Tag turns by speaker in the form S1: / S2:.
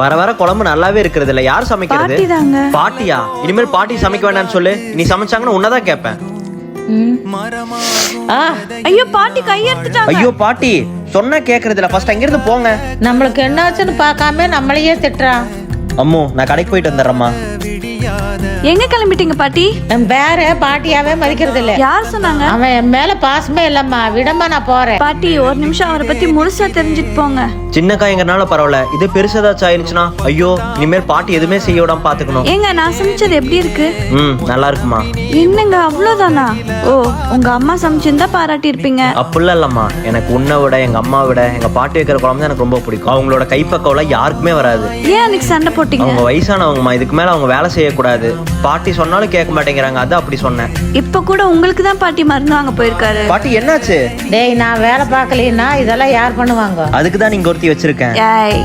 S1: வர வர குழம்பு நல்லாவே இருக்கிறது இல்ல. யார் சமைக்கிறது?
S2: பாட்டி தாங்க.
S1: பாட்டியா? இனிமேல் பாட்டி சமைக்க வேண்டாம்னு சொல்லு. நீ சமைச்சாங்கன்னு உன்னதான் கேட்பேன்.
S3: ஆ
S2: ஐயோ பாட்டி கையெடுத்துட்டாங்க.
S1: ஐயோ பாட்டி சொன்னா கேக்குறது இல்ல ஃபர்ஸ்ட் அங்கிருந்து போங்க.
S3: நம்மளுக்கு என்னாச்சுன்னு பார்க்காம நம்மளையே திட்டுறான்
S1: அம்மு நான் கடைக்கு போயிட்டு வந்துடுறேம்மா.
S2: எங்க கிளம்பிட்டீங்க பாட்டி?
S3: பேர பாட்டியாவே மதிக்கிறது இல்ல
S2: யார் சொன்னாங்க?
S3: அவன் என் மேல பாசமே இல்லம்மா. விடமா நான் போறேன்.
S2: பாட்டி ஒரு நிமிஷம் அவரை பத்தி முழுசா தெரிஞ்சுட்டு போங்க.
S1: சின்ன காயங்கிறனால பரவாயில்ல. இது பெருசதாச்சும் ஆயிருச்சுன்னா ஐயோ இனிமேல் பாட்டி எதுவுமே செய்ய விடாம பாத்துக்கணும்.
S2: ஏங்க நான் சமைச்சது எப்படி இருக்கு?
S1: ம் நல்லா இருக்குமா?
S2: என்னங்க அவ்வளவுதானா? ஓ உங்க அம்மா சமைச்சிருந்தா பாராட்டி இருப்பீங்க
S1: அப்படிலாம் இல்லம்மா. எனக்கு உன்னை விட எங்க அம்மா விட எங்க பாட்டி வைக்கிற குழம்பு தான் எனக்கு ரொம்ப பிடிக்கும். அவங்களோட கைப்பக்கம்லாம் யாருக்குமே வராது.
S2: ஏன் அன்னைக்கு சண்டை போட்டீங்க?
S1: அவங்க வயசானவங்கம்மா. இதுக்கு மேல அவங்க வேலை செய்யக்கூடாது பாட்டி சொன்னாலும் கேட்க மாட்டேங்கிறாங்க. அதான் அப்படி சொன்னேன்.
S2: இப்ப கூட உங்களுக்கு தான் பாட்டி மருந்து வாங்க போயிருக்காரு.
S1: பாட்டி என்னாச்சு?
S3: டேய் நான் வேலை பார்க்கலைன்னா இதெல்லாம் யார் பண்ணுவாங்க?
S1: அதுக்கு தான் நீங்க ஒருத்தி வச்சிருக்கேன்.
S2: ஏய்